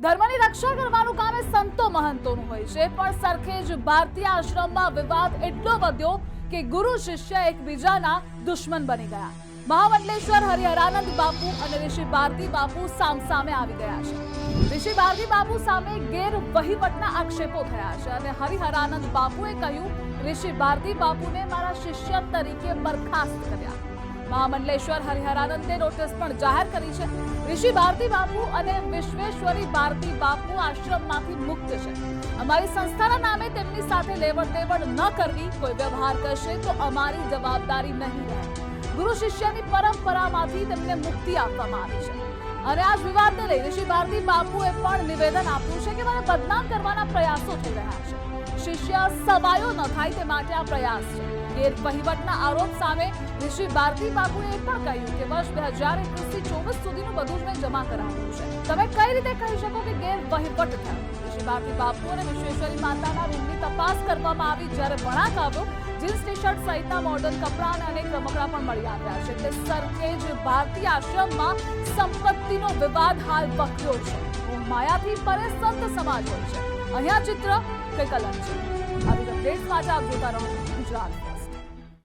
ધર્મની રક્ષા કરવાનું કામ એ સંતો મહંતોનું હોય છે. પણ સરખેજ ભારતીય આશ્રમમાં વિવાદ એટલો વધ્યો કે ગુરુ શિષ્ય એકબીજાના દુશ્મન બની ગયા. મહામંડલેશ્વર, હરિહરાનંદ બાપુ અને ઋષિ ભારતી બાપુ સામસામે આવી ગયા છે. ઋષિ ભારતી બાપુ સામે ગેર વહીવટના આક્ષેપો થયા છે અને હરિહરાનંદ બાપુએ કહ્યું, ઋષિ ભારતી બાપુને મારા શિષ્ય તરીકે બરખાસ્ત કર્યા. મહામંડલેશ્વર, હરિહરાનંદે નોટિસ પણ જાહેર કરી છે. ઋષિ ભારતી બાપુ અને વિશ્વેશ્વરી ભારતી બાપુ આશ્રમમાંથી મુક્ત છે. અમારી સંસ્થાના નામે તેમની સાથે લેવડ દેવડ ન કરવી, કોઈ વ્યવહાર કરશે તો અમારી જવાબદારી નહીં રહે. ગુરુ શિષ્યની પરંપરામાંથી તેમને મુક્તિ આપવામાં આવી છે. અને આ જ વિવાદને લઈ ઋષિ ભારતી બાપુએ પણ નિવેદન આપ્યું છે કે મને બદનામ કરવાના પ્રયાસો થઈ રહ્યા છે. શિષ્ય સવાયો ન થાય તે માટે આ પ્રયાસ છે. ગેરવહીવટના આરોપ સામે ઋષિ ભારતી બાપુએ પણ કહ્યું કે વર્ષ બે હજાર એકવીસથી ચોવીસ સુધીનું બધું જ મેં જમા કરાવ્યું છે. તમે કઈ રીતે કહી શકો કે ગેરવહીવટ થયો? ભારતી બાપુ અને વિશ્વેશ્વરી માતાના રૂમની તપાસ કરવામાં આવી જ્યારે વળાંક આવ્યો જીન્સ ટી શર્ટ સહિતના મોડર્ન કપડાં અને અનેક રમકડા પણ મળી આવ્યા છે. એટલે સરખેજ ભારતીય આશ્રમમાં સંપત્તિનો વિવાદ હાલ વકર્યો છે. માયાથી પરે સંત સમાજ હોય છે. અહીંયા ચિત્ર કંઈક અલગ છે. આવી અપડેટ્સ માટે આપ જોતા રહો ગુજરાત.